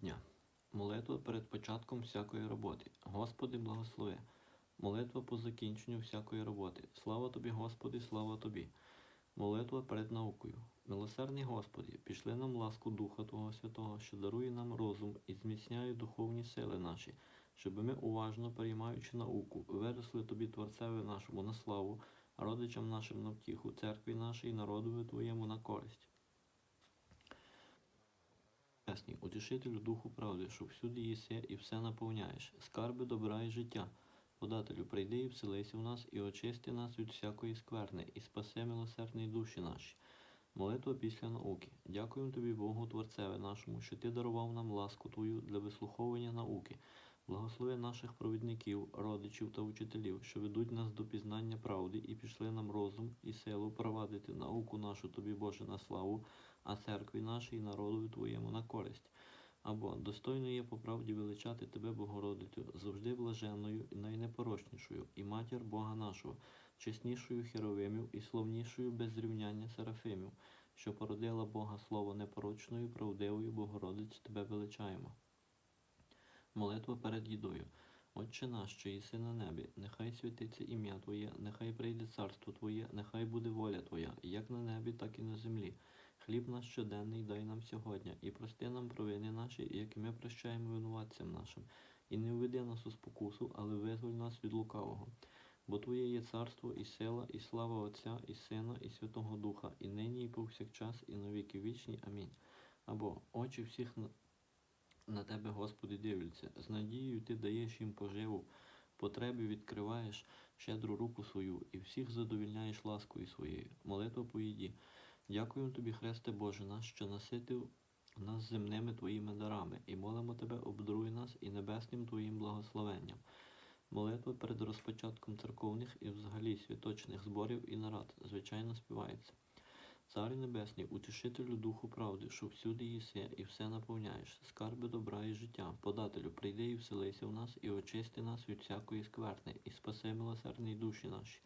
дня. Молитва перед початком всякої роботи. Господи, благослови. Молитва по закінченню всякої роботи. Слава тобі, Господи, слава тобі. Молитва перед наукою. Милосердний Господи, пішли нам ласку Духа Твого Святого, що дарує нам розум і зміцняє духовні сили наші, щоб ми, уважно переймаючи науку, виросли тобі Творцеві нашому на славу, родичам нашим на втіху, церкві нашій, народові Твоєму на користь. Небесний, утішителю духу правди, що всюди єсе і все наповняєш, скарби добра і життя. Подателю, прийди і вселися в нас, і очисти нас від всякої скверни, і спаси милосердні душі наші. Молитва після науки. Дякуємо тобі, Богу Творцеве нашому, що ти дарував нам ласку Твою для вислуховування науки. Благослови наших провідників, родичів та учителів, що ведуть нас до пізнання правди і пішли нам розум і силу провадити науку нашу тобі, Боже, на славу, а церкві нашій і Твоєму на користь. Або достойно є по правді величати Тебе, Богородицю, завжди блаженною і найнепорочнішою, і матір Бога нашого, чеснішою херовимів і славнішою без зрівняння серафимів, що породила Бога Слово непорочною, правдивою, Богородицю Тебе величаємо. Молитва перед їдою. Отче наш, що єси на небі, нехай святиться ім'я Твоє, нехай прийде царство Твоє, нехай буде воля Твоя, як на небі, так і на землі. Хліб наш щоденний дай нам сьогодні, і прости нам провини наші, як і ми прощаємо винуватцям нашим. І не введи нас у спокусу, але визволь нас від лукавого. Бо Твоє є царство, і сила, і слава Отця, і Сина, і Святого Духа, і нині, і повсякчас, і на віки вічні. Амінь. Або очі всіх на, Тебе, Господи, дивляться, з надією Ти даєш їм поживу, потреби відкриваєш щедру руку свою, і всіх задовільняєш ласкою своєю. Молитва по їді. Дякуємо тобі, Христе Боже наш, що наситив нас земними Твоїми дарами, і молимо Тебе, обдаруй нас і небесним Твоїм благословенням. Молитва перед розпочатком церковних і взагалі святочних зборів і нарад, звичайно, співається. Царю Небесний, утішителю Духу правди, що всюди єси і все наповняєш, скарби добра і життя, подателю, прийди і вселися в нас, і очисти нас від всякої скверни, і спаси милосердні душі наші.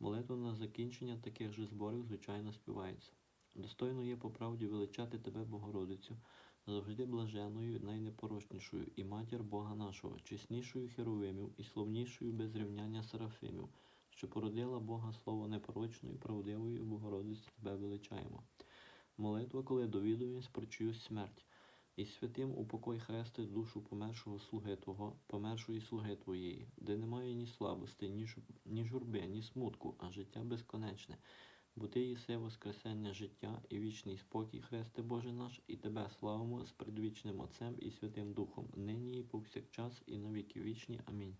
Молитва на закінчення таких же зборів, звичайно, співається. Достойно є по правді величати Тебе, Богородицю, завжди блаженною, найнепорочнішою, і матір Бога нашого, чеснішою херовимів і славнішою без рівняння серафимів, що породила Бога Слово непорочною, правдивою, Богородицю Тебе величаємо. Молитва, коли довідуємось про чиюсь смерть, і святим упокой Христе душу помершого слуги Твого, помершої слуги Твоєї, де немає ні слабости, ні, жу- ні журби, ні смутку, а життя безконечне. Бо Ти єси воскресення життя і вічний спокій, Христе Боже наш, і Тебе славимо з предвічним Отцем і Святим Духом, нині і повсякчас, і на віки вічні. Амінь.